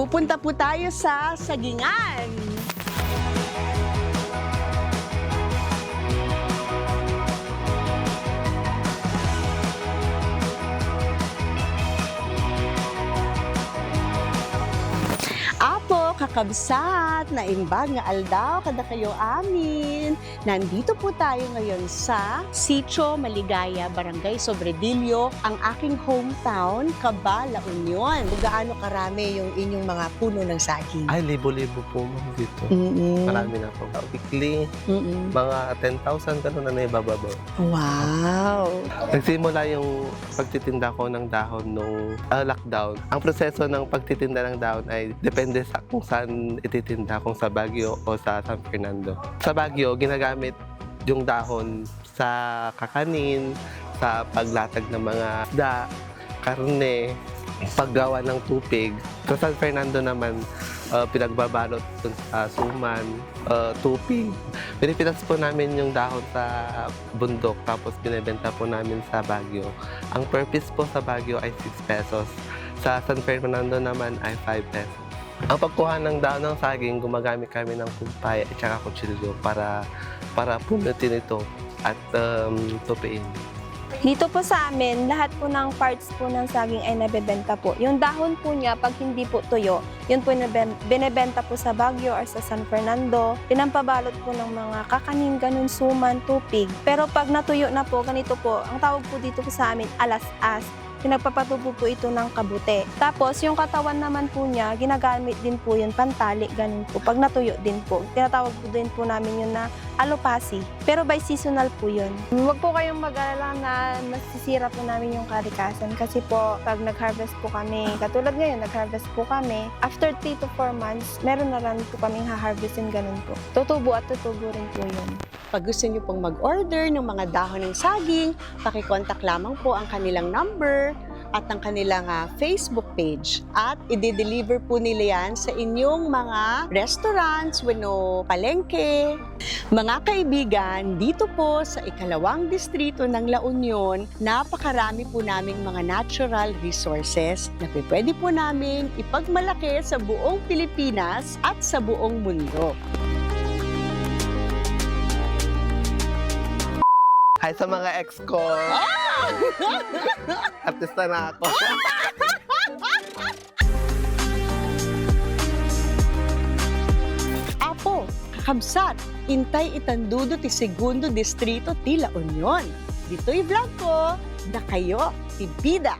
Pupunta po tayo sa Sagingan. Apo, kakabsat, naimbag nga aldaw, kada kayo amin. Nandito po tayo ngayon sa Sitio Maligaya, Barangay Sobredillo, ang aking hometown, Caba, La Union. Gaano karami yung inyong mga puno ng saging? Ay, libo-libo po ma'am dito. Mm-mm. Marami na po. Weekly, Mm-mm. mga 10,000 ganun na naibababa. Wow! Nagsimula yung pagtitinda ko ng dahon nung ah, lockdown. Ang proseso ng pagtitinda ng dahon ay depende sa kung saan ititinda, kung sa Baguio o sa San Fernando. Sa Baguio, ginagamit yung dahon sa kakanin, sa paglatag ng mga isda, karne, paggawa ng tupig. Sa San Fernando naman, ah, pinagbabalot dun sa suman, ah, tupig. Pinipitas po namin yung dahon sa bundok tapos binebenta po namin sa Baguio. Ang per piece po sa Baguio ay 6 pesos. Sa San Fernando naman ay 5 pesos. Ang pagkuha ng dahon ng saging, gumagamit kami ng kumpay at saka kutsilyo para para pumutin ito at um, tupiin. Dito po sa amin, lahat po ng parts po ng saging ay nabebenta po. Yung dahon po niya, pag hindi po tuyo, yun po binebenta po sa Baguio or sa San Fernando. Pinampabalot po ng mga kakanin, ganun, suman, tupig. Pero pag natuyo na po, ganito po, ang tawag po dito po sa amin, alas-as. Pinagpapatubo po ito ng kabute. Tapos, yung katawan naman po niya, ginagamit din po yun, pantali, ganun po. Pag natuyo din po, tinatawag po din po namin yun na alopasi. Pero by seasonal po yun. Huwag po kayong mag-alala na masisira po namin yung karikasan kasi po pag nag-harvest po kami, katulad ngayon, nag-harvest po kami, after 3 to 4 months, meron na lang po kaming ha-harvestin ganun po. Tutubo at tutubo rin po yun. Pag gusto niyo pong mag-order ng mga dahon ng saging, pakicontact lamang po ang kanilang number at ang kanilang ah, Facebook page. At i-deliver po nila yan sa inyong mga restaurants, wano palengke. Mga kaibigan, dito po sa ikalawang distrito ng La Union, napakarami po naming mga natural resources na pwede po namin ipagmalaki sa buong Pilipinas at sa buong mundo. Hi sa mga ex ko! Artista na ako. Apo, kakabsat, intay itandudo ti segundo distrito ti La Union. Dito'y vlog ko, na kayo, ti Bida.